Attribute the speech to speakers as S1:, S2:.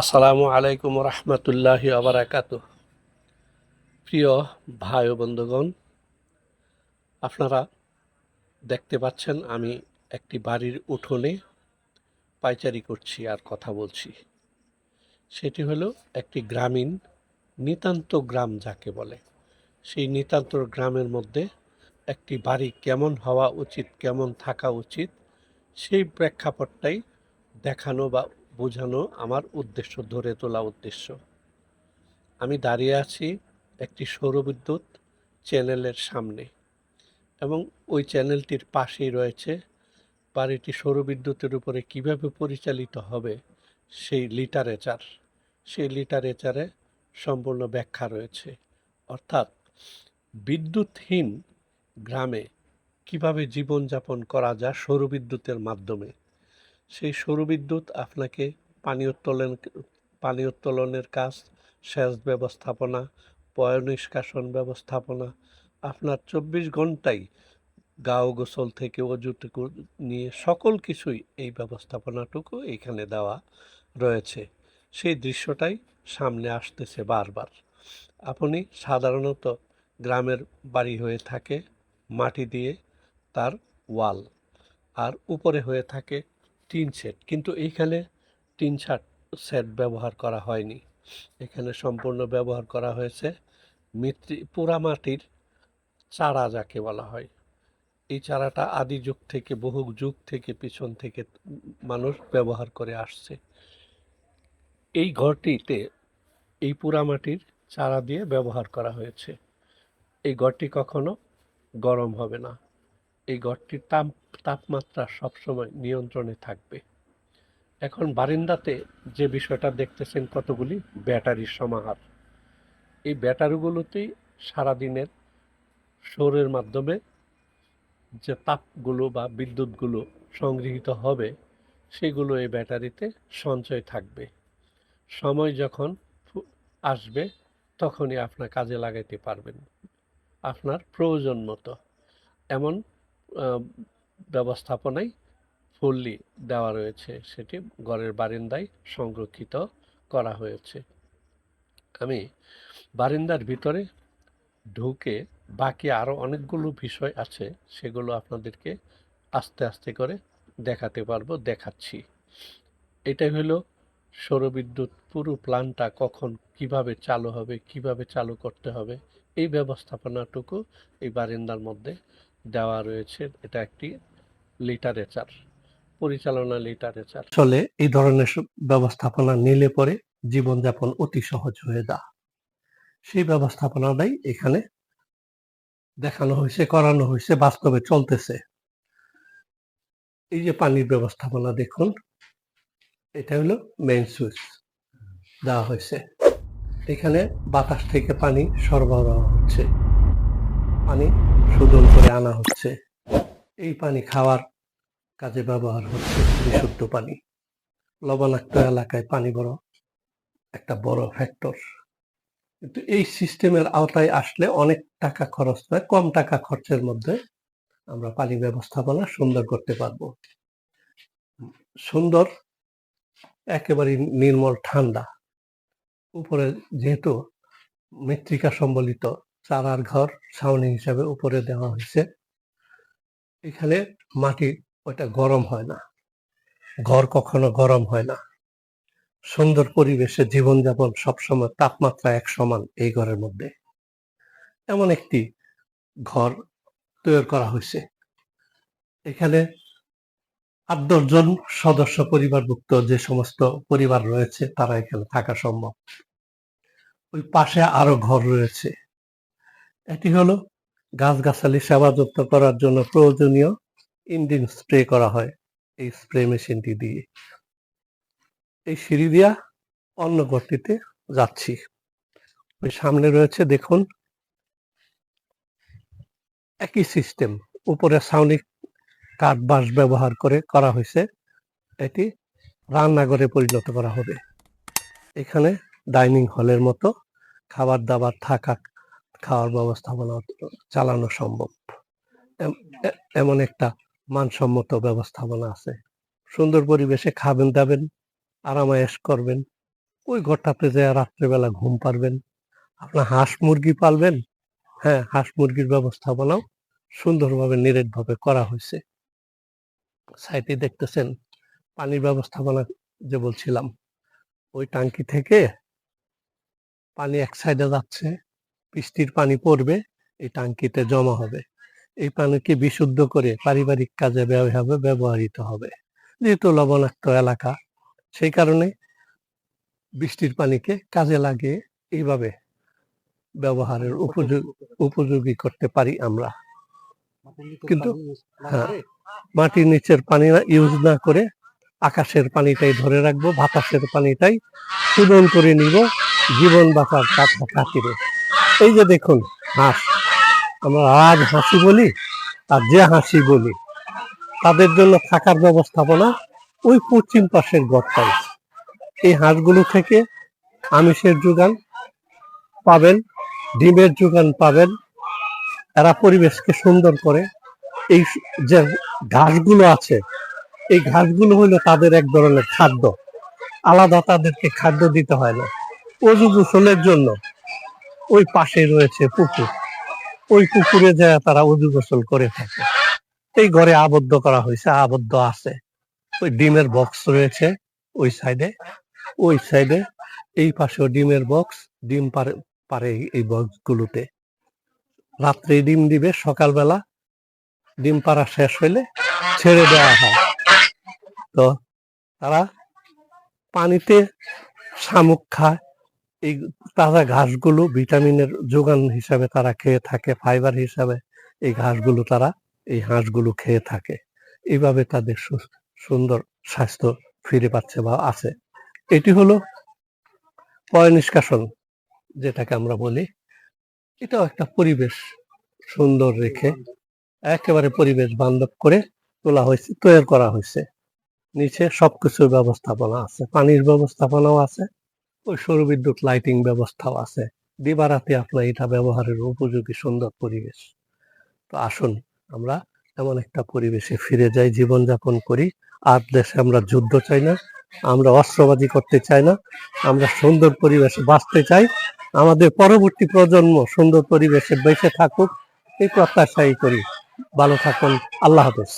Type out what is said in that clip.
S1: আসসালামু আলাইকুম রহমতুল্লাহ আবরাকাত প্রিয় ভাই ও বন্ধুগণ, আপনারা দেখতে পাচ্ছেন আমি একটি বাড়ির উঠোনে পাইচারি করছি আর কথা বলছি। সেটি হলো একটি গ্রামীণ নিতান্ত গ্রাম যাকে বলে। সেই নিতান্ত গ্রামের মধ্যে একটি বাড়ি কেমন হওয়া উচিত, কেমন থাকা উচিত, সেই প্রেক্ষাপটটাই দেখানো বা বোঝানো আমার উদ্দেশ্য, ধরে তোলা উদ্দেশ্য। আমি দাঁড়িয়ে আছি একটি সৌরবিদ্যুৎ চ্যানেলের সামনে এবং ওই চ্যানেলটির পাশেই রয়েছে বাড়িটি সৌরবিদ্যুতের উপরে কীভাবে পরিচালিত হবে সেই লিটারেচার। সেই লিটারেচারে সম্পূর্ণ ব্যাখ্যা রয়েছে। অর্থাৎ বিদ্যুৎহীন গ্রামে কীভাবে জীবনযাপন করা যায় সৌরবিদ্যুতের মাধ্যমে? সেই সৌরবিদ্যুৎ আপনাকে পানি উত্তোলন পানি উত্তোলনের কাজ, সেচ ব্যবস্থাপনা, পয় নিষ্কাশন ব্যবস্থাপনা, আপনার চব্বিশ ঘন্টাই গাও গোসল থেকে অজুটুকু নিয়ে সকল কিছুই এই ব্যবস্থাপনাটুকু এইখানে দেওয়া রয়েছে। সেই দৃশ্যটাই সামনে আসতেছে বারবার। আপনি সাধারণত গ্রামের বাড়ি হয়ে থাকে মাটি দিয়ে তার ওয়াল, আর উপরে হয়ে থাকে টিন সেট কিন্তু এইখানে টিন শার্ট সেট ব্যবহার করা হয়নি। এখানে সম্পূর্ণ ব্যবহার করা হয়েছে মৃত্তি পোড়ামাটির চারা যাকে বলা হয়। এই চারাটা আদি যুগ থেকে, বহু যুগ থেকে পিছন থেকে মানুষ ব্যবহার করে আসছে। এই ঘরটিতে এই পোড়ামাটির চারা দিয়ে ব্যবহার করা হয়েছে। এই ঘরটি কখনো গরম হবে না। এই ঘরটির তাপ, তাপমাত্রা সবসময় নিয়ন্ত্রণে থাকবে। এখন বারিন্দাতে যে বিষয়টা দেখতেছেন কতগুলি ব্যাটারির সমাহার। এই ব্যাটারিগুলোতেই সারাদিনের সৌরের মাধ্যমে যে তাপগুলো বা বিদ্যুৎগুলো সংগৃহীত হবে, সেগুলো এই ব্যাটারিতে সঞ্চয় থাকবে। সময় যখন আসবে, তখনই আপনার কাজে লাগাইতে পারবেন। আপনার প্রয়োজন মতো। এমন ব্যবস্থাপনাই ফুললি দেওয়া রয়েছে। সেটি ঘরের বারিন্দায় সংরক্ষিত করা হয়েছে। আমি বারিন্দার ভিতরে ঢুকে বাকি আরও অনেকগুলো বিষয় আছে, সেগুলো আপনাদেরকে আস্তে আস্তে করে দেখাতে পারব, দেখাচ্ছি। এটাই হলো সৌরবিদ্যুৎ পুরো প্ল্যানটা কখন কীভাবে চালু হবে, কীভাবে চালু করতে হবে, এই ব্যবস্থাপনাটুকু এই বারিন্দার মধ্যে দেওয়া রয়েছে। এটা একটি লিটারেচার, পরিচালনা লিটারেচার। চলে এই ধরনের ব্যবস্থাপনা নিলে পরে জীবনযাপন অতি সহজ হয়ে যা সেই ব্যবস্থাপনাটাই এখানে দেখানো হয়েছে, করানো হয়েছে, বাস্তবে চলতেছে। এই যে পানির ব্যবস্থাপনা দেখুন, এটা হলো মেইন সুইচ দেওয়া হয়েছে। এখানে বাতাস থেকে পানি সরবরাহ হচ্ছে। পানি শোধন করে আনা হচ্ছে। এই পানি খাওয়ার কাজে ব্যবহার হচ্ছে বিশুদ্ধ পানি। লবণাক্ত এলাকায় পানি বড় একটা বড় ফ্যাক্টর কিন্তু এই সিস্টেমের আওতায় আসলে অনেক টাকা খরচ হয়, কম টাকা খরচের মধ্যে আমরা পানি ব্যবস্থাপনা সুন্দর করতে পারব। সুন্দর, একেবারে নির্মল, ঠান্ডা। উপরে যেহেতু মৃত্তিকা সম্বলিত চারার ঘর ছাউনি হিসাবে উপরে দেওয়া হয়েছে। এখানে মাটি ওইটা গরম হয় না। ঘর কখনো গরম হয় না। সুন্দর পরিবেশে জীবনযাপন সবসময় তাপমাত্রা এক সমান এই ঘরের মধ্যে। এমন একটি ঘর তৈরি করা হয়েছে। এখানে আট দশজন সদস্য পরিবারভুক্ত যে সমস্ত পরিবার রয়েছে তারা এখানে থাকা সম্ভব। ওই পাশে আরও ঘর রয়েছে। এটি হলো গাছগাছালি সেবা যত্ন করার জন্য প্রয়োজনীয় ইঞ্জিন স্প্রে করা হয় এই স্প্রে মেশিনটি দিয়ে। এই সিঁড়ি দিয়া অন্য ঘরটিতে যাচ্ছি। ওই সামনে রয়েছে, দেখুন, একই সিস্টেম। উপরে সাউনিক কাঠ বাঁশ ব্যবহার করে করা হয়েছে। এটি রান্নাঘরে পরিণত করা হবে। এখানে ডাইনিং হলের মতো খাবার দাবার থাকা খাওয়ার ব্যবস্থাপনা চালানো সম্ভব। এমন একটা মানসম্মত ব্যবস্থাপনা আছে। সুন্দর পরিবেশে খাবেন, দাবেন, আরামায়েশ করবেন, ওই ঘরটাতে যে রাত্রেবেলা ঘুম পারবেন আপনার হাঁস মুরগি পালবেন হ্যাঁ হাঁস মুরগির ব্যবস্থাপনাও সুন্দরভাবে, নিরেটভাবে করা হয়েছে। সাইটে দেখতেছেন, পানির ব্যবস্থাপনা যে বলছিলাম, ওই টাঙ্কি থেকে পানি এক সাইডে যাচ্ছে বৃষ্টির পানি পড়বে, এই টাঙ্কিতে জমা হবে। এই পানিকে বিশুদ্ধ করে পারিবারিক কাজে ব্যবহার ব্যবহৃত হবে। যেহেতু লবণাক্ত এলাকা, সেই কারণে বৃষ্টির পানিকে কাজে লাগিয়ে এইভাবে ব্যবহারের উপযোগী উপযোগী করতে পারি আমরা। কিন্তু হ্যাঁ মাটির নিচের পানি ইউজ না করে আকাশের পানিটাই ধরে রাখব, বাতাসের পানিটাই শোধন করে নিব, জীবন বাঁচার কাছে খাতিরে এই যে দেখুন, হাঁস। আমরা রাজ হাসি বলি, আর যে হাসি বলি, তাদের জন্য থাকার ব্যবস্থাপনা ওই পশ্চিম পাশের ঘরটাই এই হাঁসগুলো থেকে আমিষের যোগান পাবেন, ডিমের যোগান পাবেন। এরা পরিবেশকে সুন্দর করে, এই যে ঘাসগুলো আছে, এই ঘাসগুলো হলো তাদের এক ধরনের খাদ্য। আলাদা তাদেরকে খাদ্য দিতে হয় না। অজু গোসলের জন্য ওই পাশে রয়েছে পুকুর। ওই পুকুরে যায় তারা অজু গোসল করে থাকে। এই ঘরে আবদ্ধ করা হয়েছে, আবদ্ধ আছে। ওই ডিমের বক্স রয়েছে ওই সাইডে ওই সাইডে এই পাশেও ডিমের বক্স ডিম পারে পারে এই বক্স গুলোতে। রাত্রে ডিম দিবে, সকালবেলা ডিম পাড়া শেষ হইলে ছেড়ে দেওয়া হয়। তো তারা পানিতে শামুক খায়। এই তাজা ঘাসগুলো ভিটামিনের যোগান হিসাবে তারা খেয়ে থাকে, ফাইবার হিসাবে এই ঘাসগুলো তারা, এই হাঁসগুলো খেয়ে থাকে। এইভাবে তাদের সুন্দর স্বাস্থ্য ফিরে পাচ্ছে বা আছে। এটি হলো পয় নিষ্কাশন, যেটাকে আমরা বলি। এটাও একটা পরিবেশ সুন্দর রেখে একেবারে পরিবেশ বান্ধব করে তোলা হয়েছে তৈরি করা হয়েছে। নিচে সবকিছুর ব্যবস্থাপনা আছে, পানির ব্যবস্থাপনাও আছে। ওই সৌরবিদ্যুৎ লাইটিং ব্যবস্থাও আছে। দিবারাতে আপনার এটা ব্যবহারের উপযোগী সুন্দর পরিবেশ। তো আসুন, আমরা এমন একটা পরিবেশে ফিরে যাই, জীবনযাপন করি। আর দেশে আমরা যুদ্ধ চাই না, আমরা অস্ত্রবাদী করতে চাই না, আমরা সুন্দর পরিবেশে বাঁচতে চাই। আমাদের পরবর্তী প্রজন্ম সুন্দর পরিবেশে বেঁচে থাকুক, এই প্রত্যাশাই করি। ভালো থাকুন, আল্লাহ হাফেজ।